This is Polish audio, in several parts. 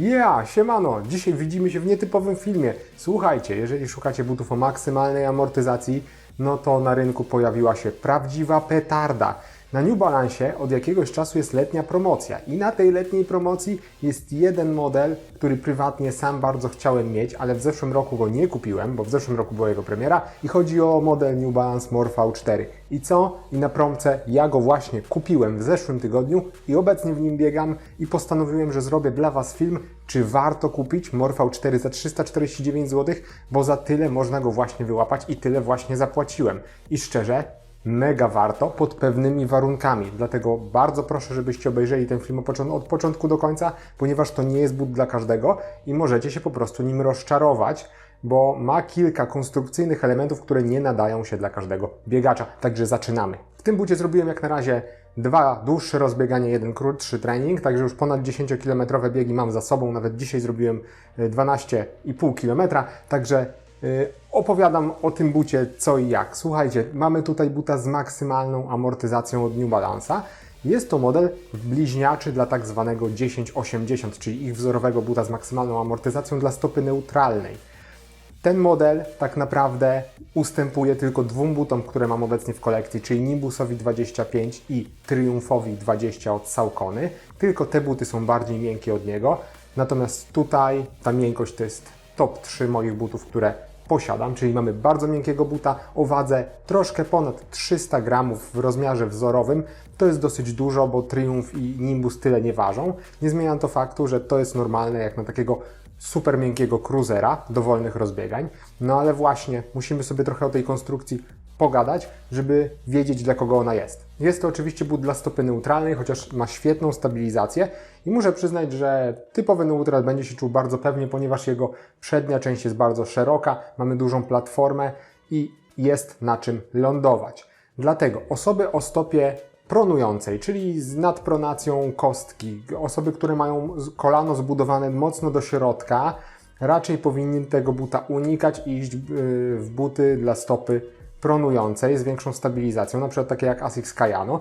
Ja, siemano! Dzisiaj widzimy się w nietypowym filmie. Słuchajcie, jeżeli szukacie butów o maksymalnej amortyzacji, no to na rynku pojawiła się prawdziwa petarda. Na New Balance od jakiegoś czasu jest letnia promocja i na tej letniej promocji jest jeden model, który prywatnie sam bardzo chciałem mieć, ale w zeszłym roku go nie kupiłem, bo w zeszłym roku była jego premiera i chodzi o model New Balance Morph V4. I co? I na promce ja go właśnie kupiłem w zeszłym tygodniu i obecnie w nim biegam i postanowiłem, że zrobię dla Was film, czy warto kupić Morph V4 za 349 zł, bo za tyle można go właśnie wyłapać i tyle właśnie zapłaciłem. I szczerze, mega warto pod pewnymi warunkami. Dlatego bardzo proszę, żebyście obejrzeli ten film od począ- od początku do końca, ponieważ to nie jest but dla każdego i możecie się po prostu nim rozczarować, bo ma kilka konstrukcyjnych elementów, które nie nadają się dla każdego biegacza. Także zaczynamy. W tym bucie zrobiłem jak na razie dwa dłuższe rozbieganie, jeden krótszy trening, także już ponad 10-kilometrowe biegi mam za sobą. Nawet dzisiaj zrobiłem e, 12,5 km, także Opowiadam o tym bucie co i jak. Słuchajcie, mamy tutaj buta z maksymalną amortyzacją od New Balance'a. Jest to model bliźniaczy dla tak zwanego 1080, czyli ich wzorowego buta z maksymalną amortyzacją dla stopy neutralnej. Ten model tak naprawdę ustępuje tylko dwóm butom, które mam obecnie w kolekcji, czyli Nimbusowi 25 i Triumphowi 20 od Saucony. Tylko te buty są bardziej miękkie od niego. Natomiast tutaj ta miękkość to jest top 3 moich butów, które posiadam, czyli mamy bardzo miękkiego buta o wadze troszkę ponad 300 gramów w rozmiarze wzorowym. To jest dosyć dużo, bo Triumph i Nimbus tyle nie ważą. Nie zmienia to faktu, że to jest normalne jak na takiego super miękkiego cruisera do wolnych rozbiegań. No ale właśnie musimy sobie trochę o tej konstrukcji pogadać, żeby wiedzieć dla kogo ona jest. Jest to oczywiście but dla stopy neutralnej, chociaż ma świetną stabilizację i muszę przyznać, że typowy neutral będzie się czuł bardzo pewnie, ponieważ jego przednia część jest bardzo szeroka, mamy dużą platformę i jest na czym lądować. Dlatego osoby o stopie pronującej, czyli z nadpronacją kostki, osoby, które mają kolano zbudowane mocno do środka, raczej powinny tego buta unikać i iść yy, w buty dla stopy pronującej z większą stabilizacją, na przykład takie jak Asics Kayano,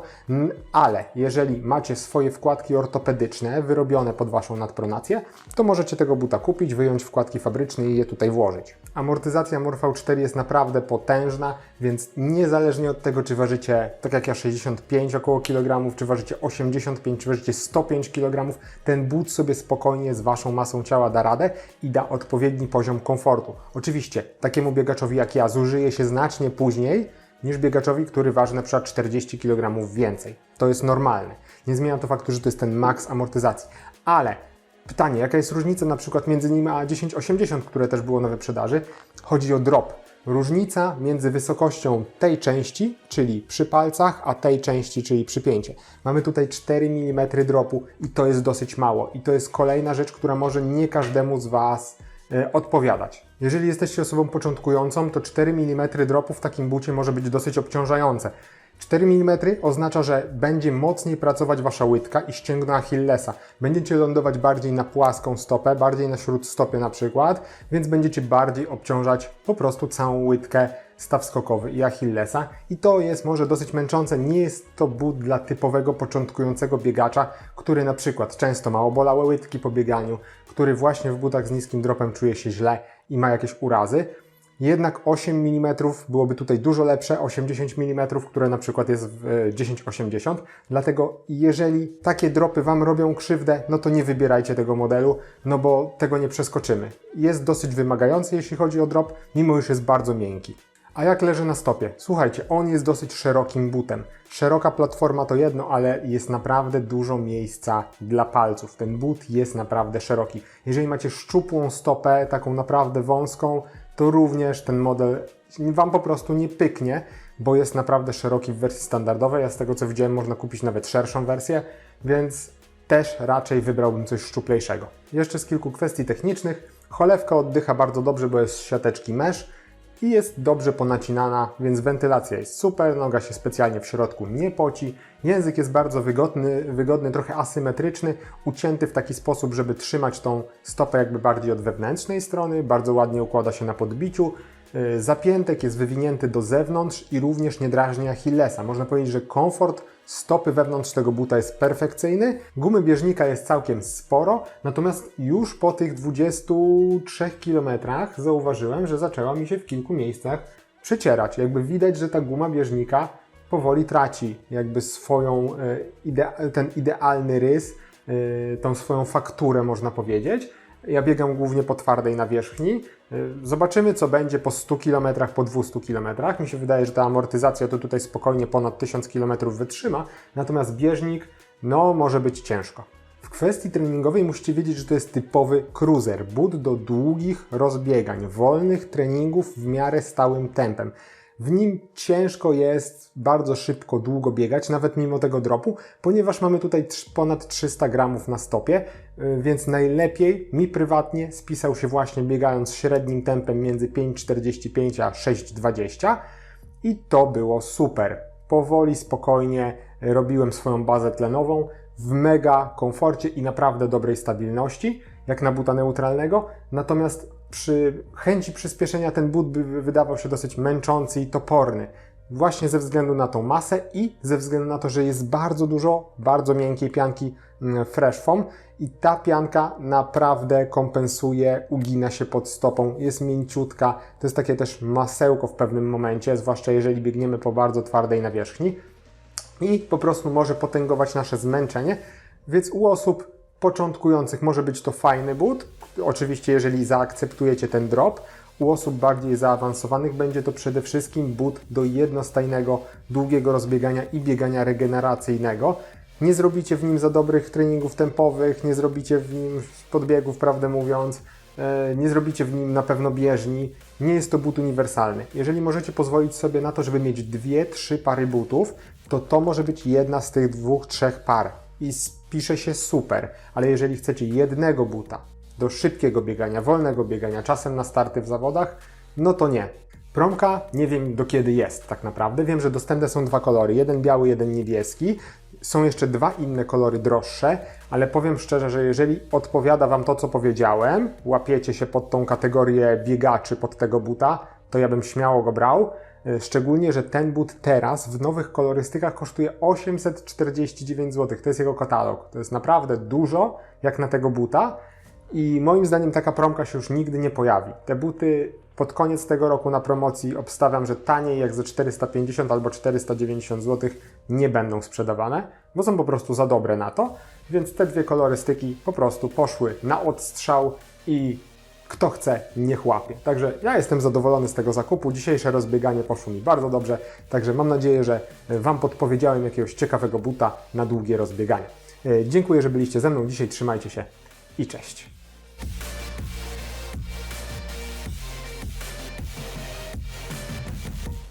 ale jeżeli macie swoje wkładki ortopedyczne wyrobione pod Waszą nadpronację, to możecie tego buta kupić, wyjąć wkładki fabryczne i je tutaj włożyć. Amortyzacja Morph 4 jest naprawdę potężna, więc niezależnie od tego, czy ważycie, tak jak ja, 65 około kilogramów, czy ważycie 85, czy ważycie 105 kg, ten but sobie spokojnie z Waszą masą ciała da radę i da odpowiedni poziom komfortu. Oczywiście, takiemu biegaczowi jak ja zużyje się znacznie później, niż biegaczowi, który waży na przykład 40 kg więcej. To jest normalne. Nie zmienia to faktu, że to jest ten maks amortyzacji. Ale pytanie, jaka jest różnica na przykład między nim a 1080, które też było na wyprzedaży? Chodzi o drop. Różnica między wysokością tej części, czyli przy palcach, a tej części, czyli przypięcie. Mamy tutaj 4 mm dropu i to jest dosyć mało. I to jest kolejna rzecz, która może nie każdemu z Was odpowiadać. Jeżeli jesteście osobą początkującą, to 4 mm dropu w takim bucie może być dosyć obciążające. 4 mm oznacza, że będzie mocniej pracować Wasza łydka i ścięgno Achillesa. Będziecie lądować bardziej na płaską stopę, bardziej na śródstopie na przykład, więc będziecie bardziej obciążać po prostu całą łydkę, staw skokowy i Achillesa. I to jest może dosyć męczące. Nie jest to but dla typowego początkującego biegacza, który na przykład często ma obolałe łydki po bieganiu, który właśnie w butach z niskim dropem czuje się źle i ma jakieś urazy. Jednak 8 mm byłoby tutaj dużo lepsze, 80 mm, które na przykład jest w e, 1080. Dlatego jeżeli takie dropy Wam robią krzywdę, no to nie wybierajcie tego modelu, no bo tego nie przeskoczymy. Jest dosyć wymagający, jeśli chodzi o drop, mimo iż jest bardzo miękki. A jak leży na stopie? Słuchajcie, on jest dosyć szerokim butem. Szeroka platforma to jedno, ale jest naprawdę dużo miejsca dla palców. Ten but jest naprawdę szeroki. Jeżeli macie szczupłą stopę, taką naprawdę wąską, to również ten model Wam po prostu nie pyknie, bo jest naprawdę szeroki w wersji standardowej, a z tego co widziałem można kupić nawet szerszą wersję, więc też raczej wybrałbym coś szczuplejszego. Jeszcze z kilku kwestii technicznych. Cholewka oddycha bardzo dobrze, bo jest z siateczki mesh i jest dobrze ponacinana, więc wentylacja jest super, noga się specjalnie w środku nie poci, język jest bardzo wygodny, wygodny, trochę asymetryczny, ucięty w taki sposób, żeby trzymać tą stopę jakby bardziej od wewnętrznej strony, bardzo ładnie układa się na podbiciu, Zapiętek jest wywinięty do zewnątrz i również nie drażni Achillesa. Można powiedzieć, że komfort stopy wewnątrz tego buta jest perfekcyjny. Gumy bieżnika jest całkiem sporo, natomiast już po tych 23 km zauważyłem, że zaczęła mi się w kilku miejscach przecierać. Jakby widać, że ta guma bieżnika powoli traci jakby swoją, idea- ten idealny rys, e, tą swoją fakturę można powiedzieć. Ja biegam głównie po twardej nawierzchni. E, Zobaczymy, co będzie po 100 km, po 200 km. Mi się wydaje, że ta amortyzacja to tutaj spokojnie ponad 1000 km wytrzyma, natomiast bieżnik, no, może być ciężko. W kwestii treningowej musicie wiedzieć, że to jest typowy cruiser, but do długich rozbiegań, wolnych treningów w miarę stałym tempem. W nim ciężko jest bardzo szybko, długo biegać, nawet mimo tego dropu, ponieważ mamy tutaj ponad 300 gramów na stopie, y, więc najlepiej mi prywatnie spisał się właśnie biegając średnim tempem między 5,45 a 6,20 i to było super. Powoli, spokojnie robiłem swoją bazę tlenową w mega komforcie i naprawdę dobrej stabilności, jak na buta neutralnego. Natomiast przy chęci przyspieszenia ten but by wydawał się dosyć męczący i toporny. Właśnie ze względu na tą masę i ze względu na to, że jest bardzo dużo bardzo miękkiej pianki mm, Fresh Foam i ta pianka naprawdę kompensuje, ugina się pod stopą, jest mięciutka. To jest takie też masełko w pewnym momencie, zwłaszcza jeżeli biegniemy po bardzo twardej nawierzchni i po prostu może potęgować nasze zmęczenie, więc u osób początkujących może być to fajny but, oczywiście jeżeli zaakceptujecie ten drop, u osób bardziej zaawansowanych będzie to przede wszystkim but do jednostajnego, długiego rozbiegania i biegania regeneracyjnego. Nie zrobicie w nim za dobrych treningów tempowych, nie zrobicie w nim podbiegów, prawdę mówiąc, e, nie zrobicie w nim na pewno bieżni. Nie jest to but uniwersalny. Jeżeli możecie pozwolić sobie na to, żeby mieć dwie, trzy pary butów, to to może być jedna z tych dwóch, trzech par i spisze się super. Ale jeżeli chcecie jednego buta do szybkiego biegania, wolnego biegania, czasem na starty w zawodach, no to nie. Promka nie wiem do kiedy jest tak naprawdę. Wiem, że dostępne są dwa kolory, jeden biały, jeden niebieski. Są jeszcze dwa inne kolory droższe, ale powiem szczerze, że jeżeli odpowiada Wam to, co powiedziałem, łapiecie się pod tą kategorię biegaczy, pod tego buta, to ja bym śmiało go brał. E, Szczególnie, że ten but teraz w nowych kolorystykach kosztuje 849 zł. To jest jego katalog. To jest naprawdę dużo, jak na tego buta. I moim zdaniem taka promka się już nigdy nie pojawi. Te buty pod koniec tego roku na promocji obstawiam, że taniej jak za 450 albo 490 zł nie będą sprzedawane, bo są po prostu za dobre na to. Więc te dwie kolorystyki po prostu poszły na odstrzał i kto chce, niech łapie. Także ja jestem zadowolony z tego zakupu. Dzisiejsze rozbieganie poszło mi bardzo dobrze, także mam nadzieję, że Wam podpowiedziałem jakiegoś ciekawego buta na długie rozbieganie. E, Dziękuję, że byliście ze mną dzisiaj. Trzymajcie się i cześć.